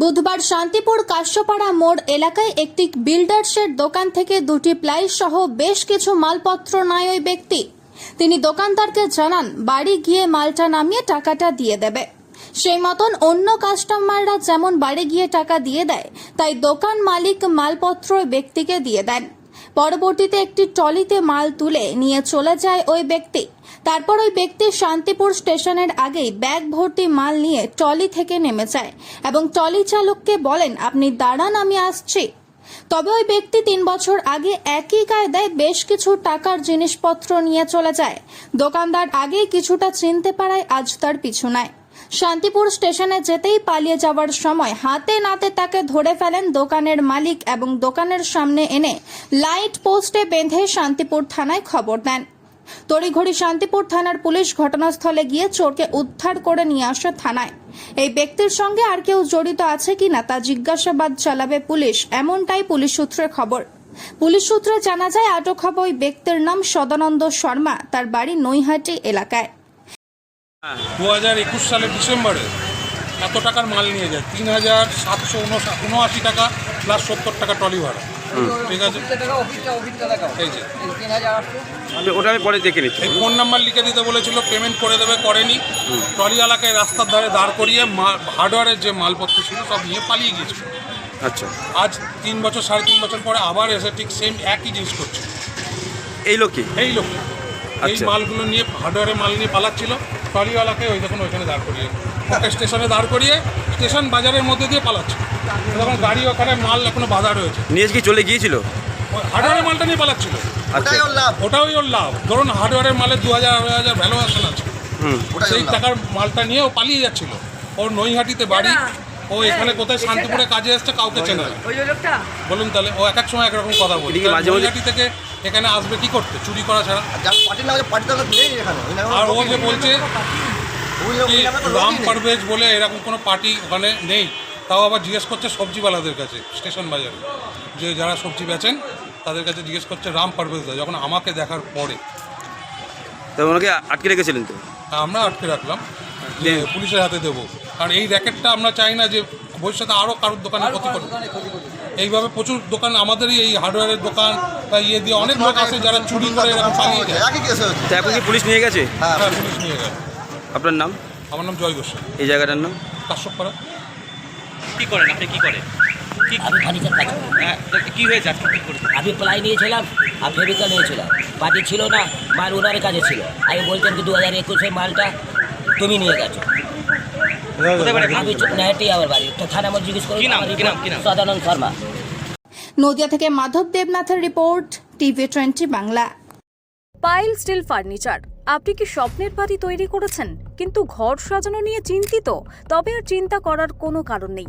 বুধবার শান্তিপুর কাশ্যপাড়া মোড় এলাকায় একটি বিল্ডার্সের দোকান থেকে দুটি প্লাই সহ বেশ কিছু মালপত্র নেয় ওই ব্যক্তি। তিনি দোকানদারকে জানান, বাড়ি গিয়ে মালটা নামিয়ে টাকাটা দিয়ে দেবে। সেই মতন অন্য কাস্টমাররা যেমন বাড়ি গিয়ে টাকা দিয়ে দেয়, তাই দোকান মালিক মালপত্র ব্যক্তিকে দিয়ে দেন। পরবর্তীতে একটি ট্রলিতে মাল তুলে নিয়ে চলে যায় ওই ব্যক্তি। তারপর ওই ব্যক্তি শান্তিপুর স্টেশনের আগেই ব্যাগ ভর্তি মাল নিয়ে ট্রলি থেকে নেমে যায় এবং ট্রলি চালককে বলেন, আপনি দাঁড়ান, আমি আসছি। তবে ওই ব্যক্তি তিন বছর আগে একই কায়দায় বেশ কিছু টাকার জিনিসপত্র নিয়ে চলে যায়। দোকানদার আগেই কিছুটা চিনতে পারায় আজ তার পিছু নেয়। শান্তিপুর স্টেশনে যেতেই পালিয়ে যাওয়ার সময় হাতে নাতে তাকে ধরে ফেলেন দোকানের মালিক এবং দোকানের সামনে এনে লাইট পোস্টে বেঁধে শান্তিপুর থানায় খবর দেন। তড়িঘড়ি শান্তিপুর থানার পুলিশ ঘটনাস্থলে গিয়ে চোরকে উদ্ধার করে নিয়ে আসে থানায়। এই ব্যক্তির সঙ্গে আর কেউ জড়িত আছে কিনা তা জিজ্ঞাসাবাদ চালাবে পুলিশ, এমনটাই পুলিশ সূত্রে খবর। পুলিশ সূত্রে জানা যায়, আটক হওয়া ওই ব্যক্তির নাম সদানন্দ শর্মা, তার বাড়ি নৈহাটি এলাকায়। দু হাজার একুশ সালের ডিসেম্বরে এত টাকার মাল নিয়ে যায়। তিন হাজার সাতশো উনআশি টাকা প্লাস সত্তর টাকা ট্রলি ভাড়া। ঠিক আছে? এই যে। ওটা আমি পরে দেখে নিচ্ছি। এই ফোন নাম্বার লিখে দিতে বলেছিল পেমেন্ট করে দেবে করেনি। ট্রলিওয়ালাকে রাস্তার ধারে দাঁড় করিয়ে হার্ডওয়্যারের যে মালপত্র ছিল সব নিয়ে পালিয়ে গিয়েছিল। আচ্ছা। আজ তিন বছর সাড়ে তিন বছর পরে আবার এসে ঠিক সেম একই জিনিস করছে। এই লোকই? এই লোক এই আচ্ছা। মালগুলো নিয়ে হার্ডওয়্যারের মাল নিয়ে পালাচ্ছিল। ট্রলিওয়ালাকে ওই দেখুন ওইখানে দাঁড় করিয়ে ওকে স্টেশনে দাঁড় করিয়ে স্টেশন বাজারের মধ্যে দিয়ে পালাচ্ছে। তখন গাড়ি ওখানে মাল এখনও বাধা রয়েছে। নিয়ে কি চলে গিয়েছিল? ওই হার্ডওয়্যারের মালটা নিয়ে পালাচ্ছিল। আচ্ছা। ওটাই ওর লাভ। ধরুন হার্ডওয়্যারের মালের দু হাজার আড়াই হাজার ভ্যালুয়েশন আছে। হুম। সেই টাকার মালটা নিয়ে ও পালিয়ে যাচ্ছিল। ওর নৈহাটিতে বাড়ি। ও এখানে কোথায় শান্তিপুরে কাজে এসছে কাউকে চেনে না। বলুন তাহলে ও এক এক সময় একরকম কথা বলে। এদিকে মাঝে মাঝে- নৈহাটি থেকে এখানে আসবে কি করতে? চুরি করা ছাড়া। পার্টির নাম নেই এখানে। আর ও যে বলছে রাম পারভেজ বলে এরকম কোনো পার্টি ওখানে নেই। তাও আবার জিজ্ঞেস করছে সবজিওয়ালাদের কাছে স্টেশন বাজারে। যে যারা সবজি বেচেন তাদের কাছে জিজ্ঞেস করছে রাম পারভেজ দা যখন আমাকে দেখার পরে। তা ওনাকে আটকে রেখেছিলেন তো? আমরা আটকে রাখলাম পুলিশের হাতে দেবো। কারণ এই র্যাকেটটা আমরা চাই না যে ভবিষ্যতে আরও কারোর দোকানে ক্ষতি করবে এইভাবে প্রচুর দোকান আমাদেরই এই হার্ডওয়্যারের দোকান বা ইয়ে দিয়ে অনেক লোক আছে যারা চুরি করে এরকম পালিয়ে যায়। হয়েছে। তা এখন কি পুলিশ নিয়ে গেছে? হ্যাঁ হ্যাঁ পুলিশ। নিয়ে গেছে। আপনার নাম? আমার নাম জয় গোস্বামী এই জায়গাটার নাম? কাশ্যপাড়া কি করেন আপনি? কি করেন? কি আমি ফার্নিচার কাজ হ্যাঁ, তো কি হয়েছে আমি প্লাই নিয়েছিলাম আর ফেবিকা নিয়েছিলাম। পার্টি ছিল না মাল ওনার কাছে ছিল। আমি বলছেন কি দু হাজার একুশে মালটা তুমি নিয়ে গেছো? আমি নেহাটি আমার বাড়ি। তো থানা মধ্যে জিজ্ঞেস করি কি নাম, কি নাম, কি নাম? সদানন্দ শর্মা। নদিয়া থেকে Madhab দেবনাথের report TV twenty Bangla. Pile steel furniture. আপনি কি স্বপ্নের বাড়ি তৈরি করেছেন? কিন্তু ঘর সাজানো নিয়ে চিন্তিত। তবে আর চিন্তা করার কোনো কারণ নেই।